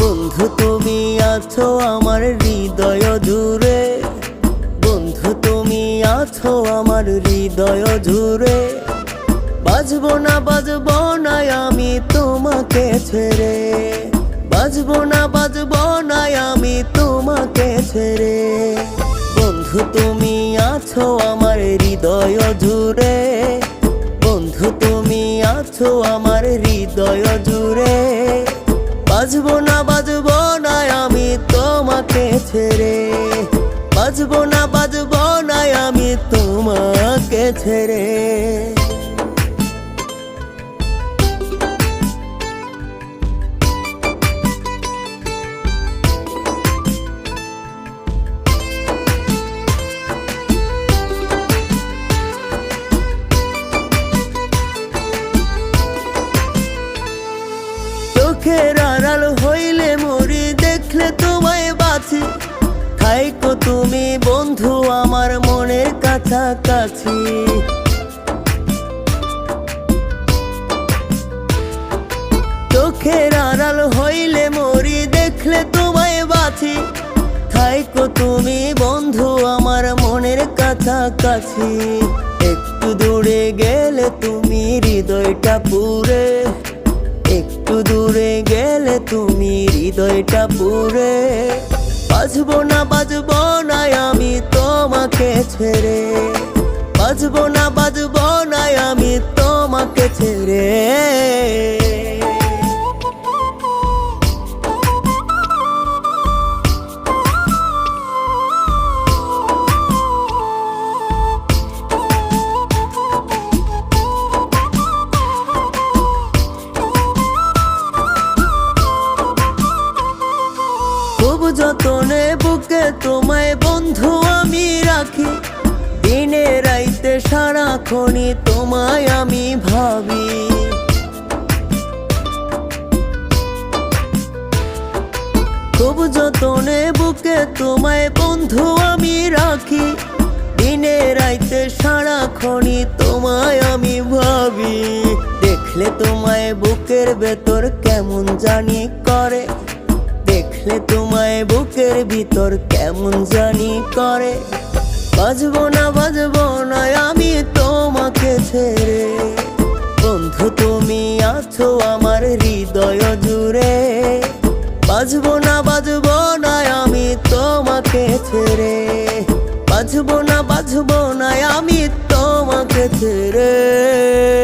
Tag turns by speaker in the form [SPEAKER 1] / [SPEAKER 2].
[SPEAKER 1] বন্ধু তুমি আছো আমার হৃদয় জুড়ে। বন্ধু তুমি আছো আমার হৃদয় জুড়ে। বাজবো না বাজবো না, আমি তোমাকে ছেড়ে। বাজবো না বাজবো না, আমি তোমাকে ছেড়ে। বন্ধু, তুমি আছো আমার হৃদয় জুড়ে। বন্ধু, তুমি আছো আমার হৃদয় জুড়ে। বাজবো না বাজবো না, আমি তোমাকে ছেড়ে। বাজবো না বাজবো না, আমি তোমাকে ছেড়ে। চোখের আড়াল হইলে মরি দেখলে তোমায় বাঁচি। থাইকো তুমি বন্ধু আমার মনের কাছাকাছি। চোখের আড়াল হইলে মরি দেখলে তোমায় বাঁচি। থাইকো তুমি বন্ধু আমার মনের কাছাকাছি। একটু দূরে গেলে তুমি হৃদয়টা পুরে দূরে গেলে তুমি হৃদয়টা পুরে। বাজবো না বাজবো না আমি তোমাকে ছেড়ে। বাজবো না বাজবো না আমি তোমাকে ছেড়ে। খুব যতনে বুকে তোমায় বন্ধু আমি রাখি। দিনে রাইতে সারাক্ষণই তোমায় আমি ভাবি। খুব যতনে বুকে তোমায় বন্ধু আমি রাখি। দিনে রাইতে সারাক্ষণই তোমায় আমি ভাবি। দেখলে তোমায় বুকের ভেতর কেমন জানি করে। দেখলে তোমায় বুকের ভিতর কেমন জানি করে। বাজবো না বাজবো না, আমি তোমাকে ছেড়ে। বন্ধু, তুমি আছো আমার হৃদয় জুড়ে। বাজবো না বাজবো না, আমি তোমাকে ছেড়ে। বাজবো না বাজবো না, আমি তোমাকে ছেড়ে।